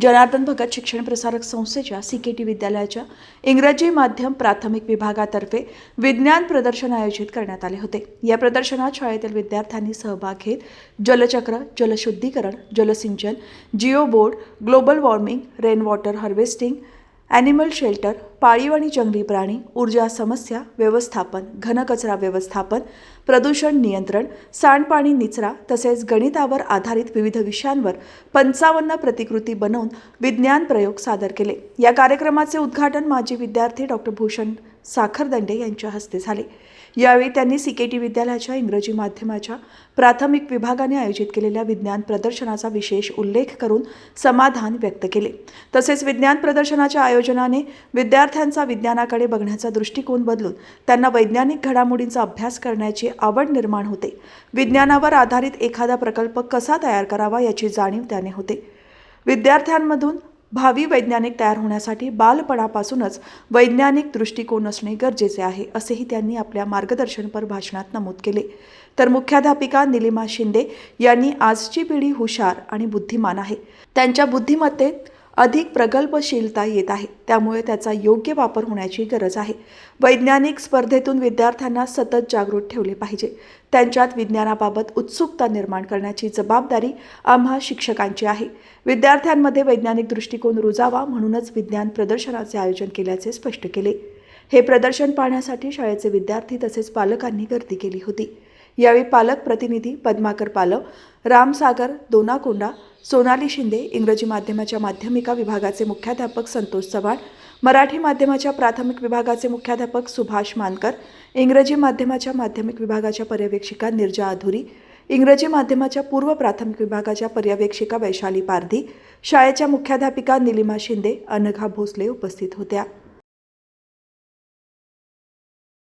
जनार्दन भगत शिक्षण प्रसारक संस्थेच्या सी के टी विद्यालयाच्या इंग्रजी माध्यम प्राथमिक विभागातर्फे विज्ञान प्रदर्शन आयोजित करण्यात आले होते. या प्रदर्शनात शाळेतील विद्यार्थ्यांनी सहभाग घेत जलचक्र जलशुद्धीकरण जलसिंचन geo board global warming rain water harvesting animal shelter पाळीव आणि जंगली प्राणी ऊर्जा समस्या व्यवस्थापन घनकचरा व्यवस्थापन प्रदूषण नियंत्रण सांडपाणी निचरा तसेच गणितावर आधारित विविध विषयांवर पंचावन्न प्रतिकृती बनवून विज्ञान प्रयोग सादर केले. या कार्यक्रमाचे उद्घाटन माजी विद्यार्थी डॉक्टर भूषण साखरदंडे यांच्या हस्ते झाले. यावेळी त्यांनी सी के टी विद्यालयाच्या इंग्रजी माध्यमाच्या प्राथमिक विभागाने आयोजित केलेल्या विज्ञान प्रदर्शनाचा विशेष उल्लेख करून समाधान व्यक्त केले. तसेच विज्ञान प्रदर्शनाच्या आयोजनाने विद्यार्थ्यांचा विज्ञानाकडे बघण्याचा दृष्टिकोन बदलून त्यांना वैज्ञानिक घडामोडींचा अभ्यास करण्याची आवड निर्माण होते. विज्ञानावर आधारित एखादा प्रकल्प कसा तयार करावा याची जाणीव त्याने होते. विद्यार्थ्यांमधून भावी वैज्ञानिक तयार होण्यासाठी बालपणापासूनच वैज्ञानिक दृष्टिकोन असणे गरजेचे आहे असेही त्यांनी आपल्या मार्गदर्शनपर भाषणात नमूद केले. तर मुख्याध्यापिका निलिमा शिंदे यांनी आजची पिढी हुशार आणि बुद्धिमान आहे. त्यांच्या बुद्धिमत्तेत अधिक प्रगल्भशीलता येत आहे. त्यामुळे त्याचा योग्य वापर होण्याची गरज आहे. वैज्ञानिक स्पर्धेतून विद्यार्थ्यांना सतत जागृत ठेवले पाहिजे. त्यांच्यात विज्ञानाबाबत उत्सुकता निर्माण करण्याची जबाबदारी आम्हा शिक्षकांची आहे. विद्यार्थ्यांमध्ये वैज्ञानिक दृष्टिकोन रुजावा म्हणूनच विज्ञान प्रदर्शनाचे आयोजन केल्याचे स्पष्ट केले. हे प्रदर्शन पाहण्यासाठी शाळेचे विद्यार्थी तसेच पालकांनी गर्दी केली होती. यावेळी पालक प्रतिनिधी पद्माकर पालव रामसागर दोनाकोंडा सोनाली शिंदे इंग्रजी माध्यमाच्या माध्यमिका विभागाचे मुख्याध्यापक संतोष चव्हाण मराठी माध्यमाच्या प्राथमिक विभागाचे मुख्याध्यापक सुभाष मानकर इंग्रजी माध्यमाच्या माध्यमिक विभागाच्या पर्यवेक्षिका निर्जा अधुरी इंग्रजी माध्यमाच्या पूर्व प्राथमिक विभागाच्या पर्यवेक्षिका वैशाली पारधी शाळेच्या मुख्याध्यापिका निलिमा शिंदे अनघा भोसले उपस्थित होत्या.